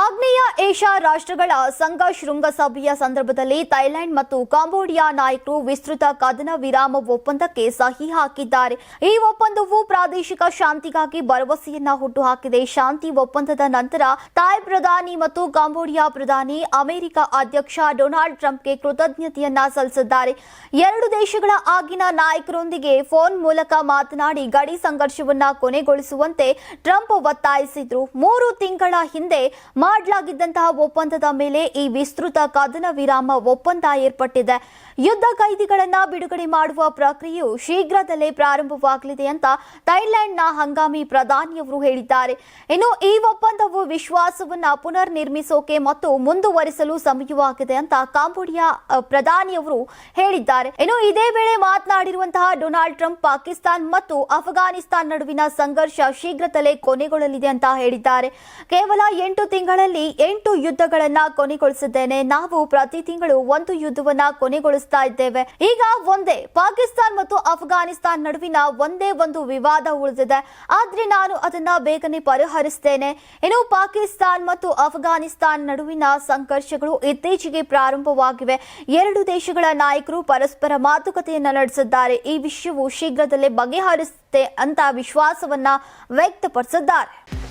ಆಗ್ನೇಯ ಏಷ್ಯಾ ರಾಷ್ಟ್ರಗಳ ಸಂಘ ಶೃಂಗಸಭೆಯ ಸಂದರ್ಭದಲ್ಲಿ ಥೈಲ್ಯಾಂಡ್ ಮತ್ತು ಕಾಂಬೋಡಿಯಾ ನಾಯಕರು ವಿಸ್ತೃತ ಕದನ ವಿರಾಮ ಒಪ್ಪಂದಕ್ಕೆ ಸಹಿ ಹಾಕಿದ್ದಾರೆ. ಈ ಒಪ್ಪಂದವು ಪ್ರಾದೇಶಿಕ ಶಾಂತಿಗಾಗಿ ಭರವಸೆಯನ್ನ ಹುಟ್ಟುಹಾಕಿದೆ. ಶಾಂತಿ ಒಪ್ಪಂದದ ನಂತರ ಥಾಯ್ ಪ್ರಧಾನಿ ಮತ್ತು ಕಾಂಬೋಡಿಯಾ ಪ್ರಧಾನಿ ಅಮೆರಿಕ ಅಧ್ಯಕ್ಷ ಡೊನಾಲ್ಡ್ ಟ್ರಂಪ್ಗೆ ಕೃತಜ್ಞತೆಯನ್ನ ಸಲ್ಲಿಸಿದ್ದಾರೆ. ಎರಡು ದೇಶಗಳ ಆಗಿನ ನಾಯಕರೊಂದಿಗೆ ಫೋನ್ ಮೂಲಕ ಮಾತನಾಡಿ ಗಡಿ ಸಂಘರ್ಷವನ್ನ ಕೊನೆಗೊಳಿಸುವಂತೆ ಟ್ರಂಪ್ ಒತ್ತಾಯಿಸಿದ್ರು. ಮೂರು ತಿಂಗಳ ಹಿಂದೆ ಮಾಡಲಾಗಿದ್ದಂತಹ ಒಪ್ಪಂದದ ಮೇಲೆ ಈ ವಿಸ್ತೃತ ಕದನ ವಿರಾಮ ಒಪ್ಪಂದ ಏರ್ಪಟ್ಟಿದೆ. ಯುದ್ಧ ಕೈದಿಗಳನ್ನು ಬಿಡುಗಡೆ ಮಾಡುವ ಪ್ರಕ್ರಿಯೆಯು ಶೀಘ್ರದಲ್ಲೇ ಪ್ರಾರಂಭವಾಗಲಿದೆ ಅಂತ ಥೈಲ್ಯಾಂಡ್ನ ಹಂಗಾಮಿ ಪ್ರಧಾನಿಯವರು ಹೇಳಿದ್ದಾರೆ. ಇನ್ನು ಈ ಒಪ್ಪಂದವು ವಿಶ್ವಾಸವನ್ನು ಪುನರ್ ನಿರ್ಮಿಸೋಕೆ ಮತ್ತು ಮುಂದುವರಿಸಲು ಸಮಯವಾಗಿದೆ ಅಂತ ಕಾಂಬೋಡಿಯಾ ಪ್ರಧಾನಿಯವರು ಹೇಳಿದ್ದಾರೆ. ಇನ್ನು ಇದೇ ವೇಳೆ ಮಾತನಾಡಿರುವಂತಹ ಡೊನಾಲ್ಡ್ ಟ್ರಂಪ್ ಪಾಕಿಸ್ತಾನ್ ಮತ್ತು ಅಫ್ಘಾನಿಸ್ತಾನ್ ನಡುವಿನ ಸಂಘರ್ಷ ಶೀಘ್ರದಲ್ಲೇ ಕೊನೆಗೊಳ್ಳಲಿದೆ ಅಂತ ಹೇಳಿದ್ದಾರೆ. ಕೇವಲ ಎಂಟು ತಿಂಗಳಲ್ಲಿ ಎಂಟು ಯುದ್ಧಗಳನ್ನ ಕೊನೆಗೊಳಿಸಿದ್ದೇನೆ. ನಾವು ಪ್ರತಿ ತಿಂಗಳು ಒಂದು ಯುದ್ಧವನ್ನ ಕೊನೆಗೊಳಿಸ್ತಾ ಇದ್ದೇವೆ. ಈಗ ಒಂದೇ, ಪಾಕಿಸ್ತಾನ್ ಮತ್ತು ಅಫ್ಘಾನಿಸ್ತಾನ್ ನಡುವಿನ ಒಂದೇ ಒಂದು ವಿವಾದ ಉಳಿದಿದೆ. ಆದ್ರೆ ನಾನು ಅದನ್ನ ಬೇಗನೆ ಪರಿಹರಿಸ್ತೇನೆ. ಇನ್ನು ಪಾಕಿಸ್ತಾನ್ ಮತ್ತು ಅಫ್ಘಾನಿಸ್ತಾನ್ ನಡುವಿನ ಸಂಘರ್ಷಗಳು ಇತ್ತೀಚೆಗೆ ಪ್ರಾರಂಭವಾಗಿವೆ. ಎರಡು ದೇಶಗಳ ನಾಯಕರು ಪರಸ್ಪರ ಮಾತುಕತೆಯನ್ನ ನಡೆಸಿದ್ದಾರೆ. ಈ ವಿಷಯವು ಶೀಘ್ರದಲ್ಲೇ ಬಗೆಹರಿಸುತ್ತೆ ಅಂತ ವಿಶ್ವಾಸವನ್ನ ವ್ಯಕ್ತಪಡಿಸಿದ್ದಾರೆ.